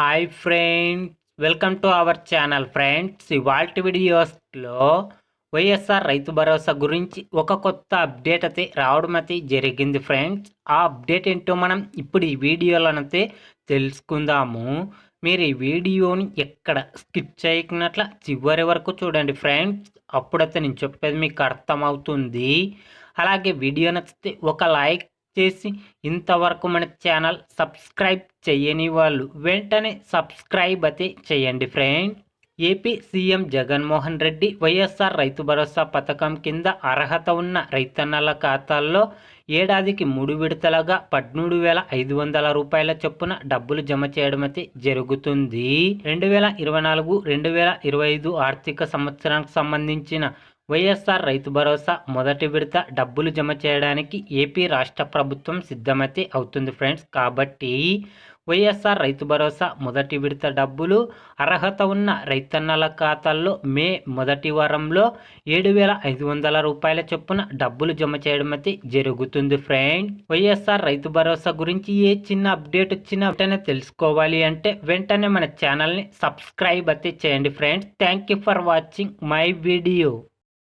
Hi friends welcome to our channel friends. ఇవాల్టి వీడియోస్లో వైఎస్ఆర్ రైతు భరోసా గురించి ఒక కొత్త అప్డేట్ అయితే రావడం అయితే జరిగింది ఫ్రెండ్స్. ఆ అప్డేట్ ఏంటో మనం ఇప్పుడు ఈ వీడియోలోనైతే తెలుసుకుందాము. మీరు ఈ వీడియోని ఎక్కడ స్కిప్ చేయకున్నట్ల చివరి వరకు చూడండి ఫ్రెండ్స్. అప్పుడైతే నేను చెప్పేది మీకు అర్థమవుతుంది. అలాగే వీడియో నచ్చితే ఒక లైక్ చేసి ఇంతవరకు మన ఛానల్ సబ్స్క్రైబ్ చేయని వాళ్ళు వెంటనే సబ్స్క్రైబ్ అయితే చేయండి friend. AP CM Jaganmohan Reddy YSR Rythu Bharosa పథకం కింద అర్హత ఉన్న రైతన్నల ఖాతాల్లో ఏడాదికి మూడు విడతలుగా పదమూడు వేల ఐదు వందల రూపాయల చొప్పున డబ్బులు జమ చేయడం అయితే జరుగుతుంది. రెండు వేల ఇరవై నాలుగు రెండు వేల ఇరవై ఐదు ఆర్థిక సంవత్సరానికి సంబంధించిన వైఎస్ఆర్ రైతు భరోసా మొదటి విడత డబ్బులు జమ చేయడానికి ఏపీ రాష్ట్ర ప్రభుత్వం సిద్ధమైతే అవుతుంది ఫ్రెండ్స్. కాబట్టి వైఎస్ఆర్ రైతు భరోసా మొదటి విడత డబ్బులు అర్హత ఉన్న రైతన్నల ఖాతాల్లో మే మొదటి వారంలో ఏడు వేల ఐదు వందల రూపాయల చొప్పున డబ్బులు జమ చేయడం అయితే జరుగుతుంది ఫ్రెండ్. వైఎస్ఆర్ రైతు భరోసా గురించి ఏ చిన్న అప్డేట్ వచ్చినా వెంటనే తెలుసుకోవాలి అంటే వెంటనే మన ఛానల్ని సబ్స్క్రైబ్ అయితే చేయండి friends. Thank you for watching my video.